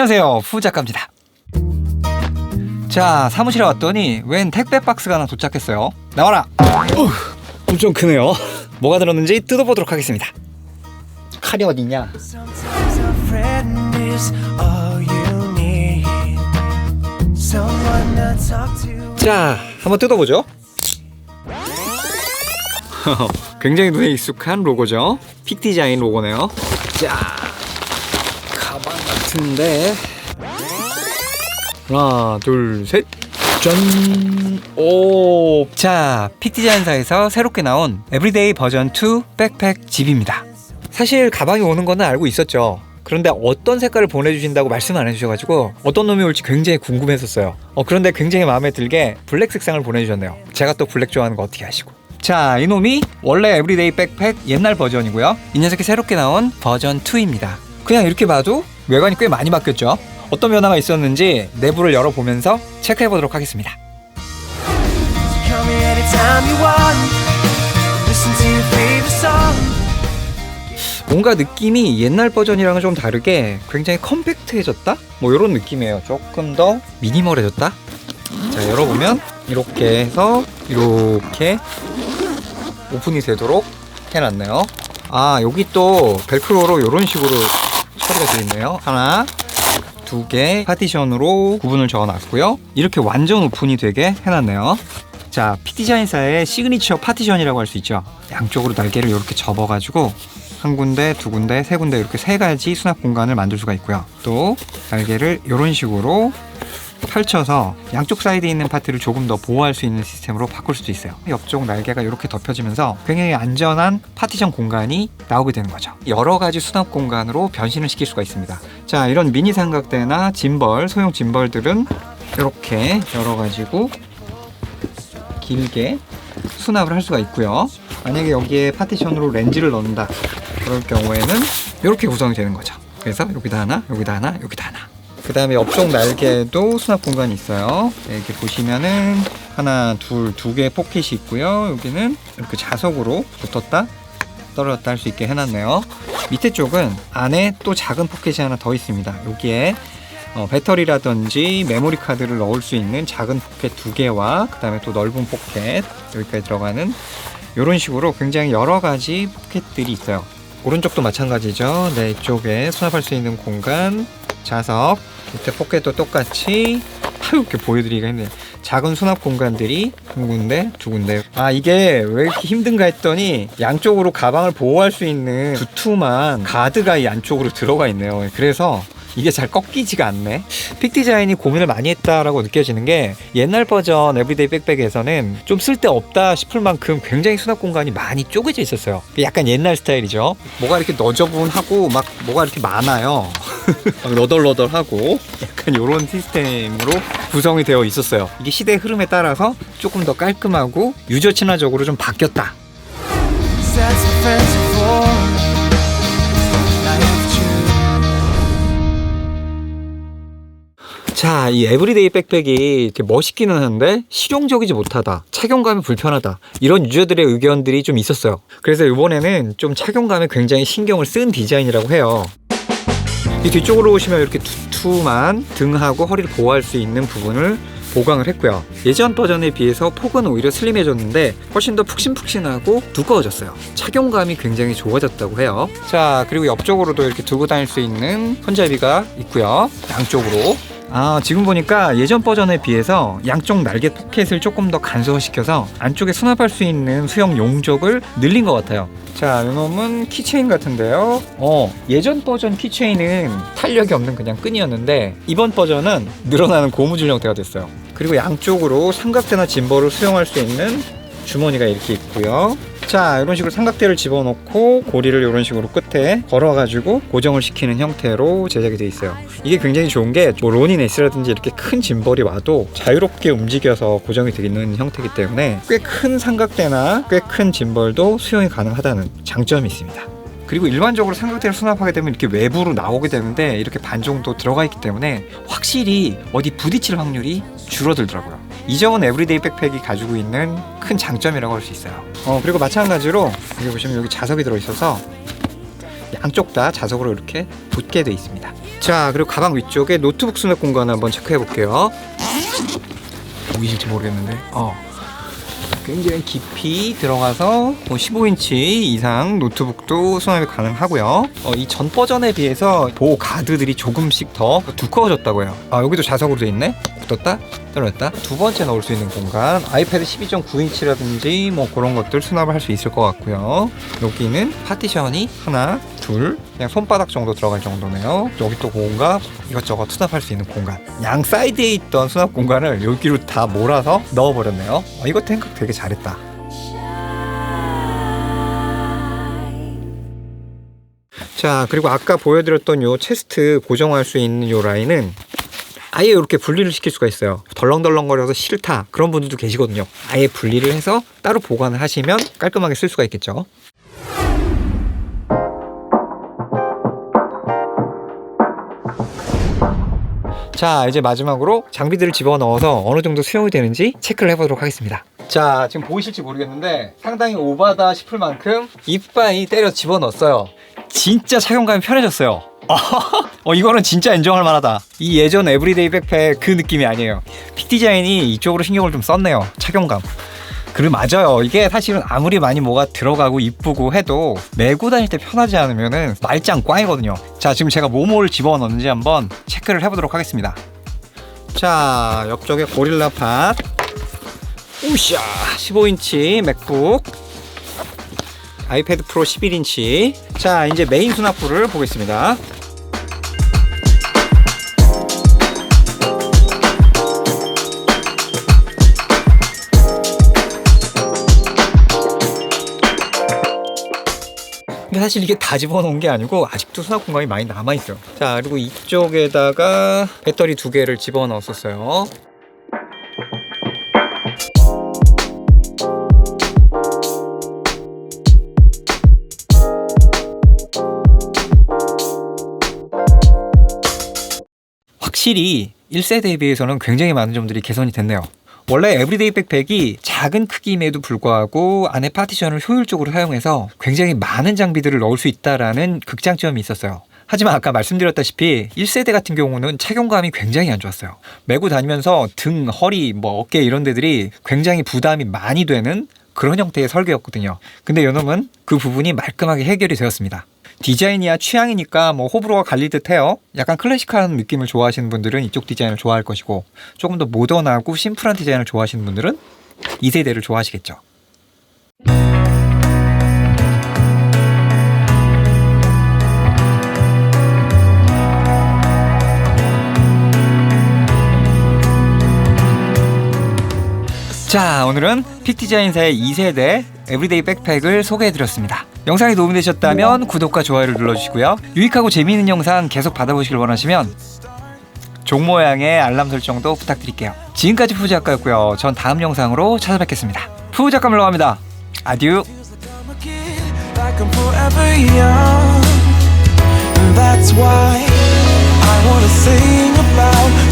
안녕하세요. 푸작가입니다. 자 사무실에 왔더니 웬 택배 박스가 하나 도착했어요. 나와라! 어, 좀 크네요. 뭐가 들었는지 뜯어보도록 하겠습니다. 칼이 어딨냐. 자 한번 뜯어보죠. 굉장히 눈에 익숙한 로고죠. 픽 디자인 로고네요. 자 같은데 하나 둘셋 짠! 오! 자, 픽디자인사에서 새롭게 나온 에브리데이 버전 2 백팩 집입니다. 사실 가방이 오는 거는 알고 있었죠. 그런데 어떤 색깔을 보내주신다고 말씀 안 해주셔가지고 어떤 놈이 올지 굉장히 궁금했었어요. 어, 그런데 굉장히 마음에 들게 블랙 색상을 보내주셨네요. 제가 또 블랙 좋아하는 거 어떻게 아시고. 자, 이 놈이 원래 에브리데이 백팩 옛날 버전이고요. 이 녀석이 새롭게 나온 버전 2입니다. 그냥 이렇게 봐도 외관이 꽤 많이 바뀌었죠. 어떤 변화가 있었는지 내부를 열어보면서 체크해 보도록 하겠습니다. 뭔가 느낌이 옛날 버전이랑은 좀 다르게 굉장히 컴팩트해졌다? 뭐 이런 느낌이에요. 조금 더 미니멀해졌다? 자, 열어보면 이렇게 해서 이렇게 오픈이 되도록 해놨네요. 아, 여기 또 벨크로로 이런 식으로 처리가 되어 있네요. 하나, 두 개 파티션으로 구분을 적어놨고요. 이렇게 완전 오픈이 되게 해놨네요. 자, 픽디자인사의 시그니처 파티션이라고 할 수 있죠. 양쪽으로 날개를 이렇게 접어가지고 한 군데, 두 군데, 세 군데 이렇게 세 가지 수납 공간을 만들 수가 있고요. 또 날개를 이런 식으로 펼쳐서 양쪽 사이드에 있는 파트를 조금 더 보호할 수 있는 시스템으로 바꿀 수도 있어요. 옆쪽 날개가 이렇게 덮여지면서 굉장히 안전한 파티션 공간이 나오게 되는 거죠. 여러 가지 수납 공간으로 변신을 시킬 수가 있습니다. 자, 이런 미니 삼각대나 짐벌, 소형 짐벌들은 이렇게 열어가지고 길게 수납을 할 수가 있고요. 만약에 여기에 파티션으로 렌즈를 넣는다 그럴 경우에는 이렇게 구성이 되는 거죠. 그래서 여기다 하나, 여기다 하나, 여기다 하나. 그 다음에 옆쪽 날개도 수납 공간이 있어요. 네, 이렇게 보시면은 하나, 둘, 두 개의 포켓이 있고요. 여기는 이렇게 자석으로 붙었다 떨어졌다 할 수 있게 해놨네요. 밑에 쪽은 안에 또 작은 포켓이 하나 더 있습니다. 여기에 어, 배터리라든지 메모리 카드를 넣을 수 있는 작은 포켓 두 개와 그 다음에 또 넓은 포켓 여기까지 들어가는 이런 식으로 굉장히 여러 가지 포켓들이 있어요. 오른쪽도 마찬가지죠. 네, 이쪽에 수납할 수 있는 공간, 자석, 밑에 포켓도 똑같이 하, 이렇게 보여드리기가 했네요. 작은 수납 공간들이 한 군데, 두 군데. 아, 이게 왜 이렇게 힘든가 했더니 양쪽으로 가방을 보호할 수 있는 두툼한 가드가 이 안쪽으로 들어가 있네요. 그래서 이게 잘 꺾이지가 않네. 픽 디자인이 고민을 많이 했다라고 느껴지는 게 옛날 버전 에브리데이 백백에서는 좀 쓸데없다 싶을 만큼 굉장히 수납 공간이 많이 쪼개져 있었어요. 약간 옛날 스타일이죠. 뭐가 이렇게 너저분하고 막 뭐가 이렇게 많아요. 막 너덜너덜하고 약간 이런 시스템으로 구성이 되어 있었어요. 이게 시대의 흐름에 따라서 조금 더 깔끔하고 유저 친화적으로 좀 바뀌었다. 자, 이 에브리데이 백팩이 이렇게 멋있기는 한데 실용적이지 못하다. 착용감이 불편하다. 이런 유저들의 의견들이 좀 있었어요. 그래서 이번에는 좀 착용감에 굉장히 신경을 쓴 디자인이라고 해요. 이 뒤쪽으로 오시면 이렇게 두툼한 등하고 허리를 보호할 수 있는 부분을 보강을 했고요. 예전 버전에 비해서 폭은 오히려 슬림해졌는데 훨씬 더 푹신푹신하고 두꺼워졌어요. 착용감이 굉장히 좋아졌다고 해요. 자, 그리고 옆쪽으로도 이렇게 들고 다닐 수 있는 손잡이가 있고요. 양쪽으로. 아, 지금 보니까 예전 버전에 비해서 양쪽 날개 포켓을 조금 더 간소화시켜서 안쪽에 수납할 수 있는 수영 용적을 늘린 것 같아요. 자, 이놈은 키체인 같은데요. 어, 예전 버전 키체인은 탄력이 없는 그냥 끈이었는데 이번 버전은 늘어나는 고무줄 형태가 됐어요. 그리고 양쪽으로 삼각대나 짐벌을 수용할 수 있는 주머니가 이렇게 있고요. 자, 이런 식으로 삼각대를 집어넣고 고리를 이런 식으로 끝에 걸어가지고 고정을 시키는 형태로 제작이 되어 있어요. 이게 굉장히 좋은 게뭐 S라든지 이렇게 큰 짐벌이 와도 자유롭게 움직여서 고정이 되는 형태이기 때문에 꽤 큰 삼각대나 꽤 큰 짐벌도 수용이 가능하다는 장점이 있습니다. 그리고 일반적으로 삼각대를 수납하게 되면 이렇게 외부로 나오게 되는데 이렇게 반 정도 들어가 있기 때문에 확실히 어디 부딪힐 확률이 줄어들더라고요. 이 점은 에브리데이 백팩이 가지고 있는 큰 장점이라고 할 수 있어요. 어, 그리고 마찬가지로 여기 보시면 여기 자석이 들어있어서 양쪽 다 자석으로 이렇게 붙게 돼 있습니다. 자 그리고 가방 위쪽에 노트북 수납 공간을 한번 체크해 볼게요. 보이실지 모르겠는데. 어. 굉장히 깊이 들어가서 뭐 15인치 이상 노트북도 수납이 가능하고요. 어, 이 전 버전에 비해서 보호 가드들이 조금씩 더 두꺼워졌다고요. 아 여기도 자석으로 돼 있네 붙었다 떨어졌다. 두 번째 넣을 수 있는 공간 아이패드 12.9인치라든지 뭐 그런 것들 수납을 할 수 있을 것 같고요. 여기는 파티션이 하나 둘 그냥 손바닥 정도 들어갈 정도네요. 여기 또 공간 이것저것 수납할 수 있는 공간. 양 사이드에 있던 수납 공간을 여기로 다 몰아서 넣어버렸네요. 어, 이거 생각 되게 잘했다. 자 그리고 아까 보여드렸던 요 체스트 고정할 수 있는 요 라인은 아예 이렇게 분리를 시킬 수가 있어요. 덜렁덜렁거려서 싫다 그런 분들도 계시거든요. 아예 분리를 해서 따로 보관을 하시면 깔끔하게 쓸 수가 있겠죠. 자 이제 마지막으로 장비들을 집어넣어서 어느 정도 수용이 되는지 체크를 해보도록 하겠습니다. 자 지금 보이실지 모르겠는데 상당히 오바다 싶을 만큼 이빨이 때려 집어넣었어요. 진짜 착용감이 편해졌어요. 어 이거는 진짜 인정할 만하다. 이 예전 에브리데이 백팩 그 느낌이 아니에요. 픽 디자인이 이쪽으로 신경을 좀 썼네요. 착용감. 그래 맞아요. 이게 사실은 아무리 많이 뭐가 들어가고 이쁘고 해도 메고 다닐 때 편하지 않으면은 말짱 꽝이거든요. 자 지금 제가 뭐뭐를 집어넣는지 한번 체크를 해보도록 하겠습니다. 자 옆쪽에 고릴라 팟 우샤 15인치 맥북 아이패드 프로 11인치 자 이제 메인 수납부를 보겠습니다 근데 사실 이게 다 집어넣은 게 아니고 아직도 수납 공간이 많이 남아있어요 자 그리고 이쪽에다가 배터리 두 개를 집어넣었었어요 확실히 1세대에 비해서는 굉장히 많은 점들이 개선이 됐네요. 원래 에브리데이 백팩이 작은 크기임에도 불구하고 안에 파티션을 효율적으로 사용해서 굉장히 많은 장비들을 넣을 수 있다라는 극장점이 있었어요. 하지만 아까 말씀드렸다시피 1세대 같은 경우는 착용감이 굉장히 안 좋았어요. 메고 다니면서 등, 허리, 뭐 어깨 이런 데들이 굉장히 부담이 많이 되는 그런 형태의 설계였거든요. 근데 요놈은 그 부분이 말끔하게 해결이 되었습니다. 디자인이야 취향이니까 뭐 호불호가 갈릴 듯해요. 약간 클래식한 느낌을 좋아하시는 분들은 이쪽 디자인을 좋아할 것이고 조금 더 모던하고 심플한 디자인을 좋아하시는 분들은 이 세대를 좋아하시겠죠. 자, 오늘은 픽디자인사의 2세대 에브리데이 백팩을 소개해드렸습니다. 영상이 도움이 되셨다면 구독과 좋아요를 눌러주시고요. 유익하고 재미있는 영상 계속 받아보시길 원하시면 종 모양의 알람 설정도 부탁드릴게요. 지금까지 푸우 작가였고요. 전 다음 영상으로 찾아뵙겠습니다. 푸우 작가 물러갑니다. 아듀. That's why I wanna sing about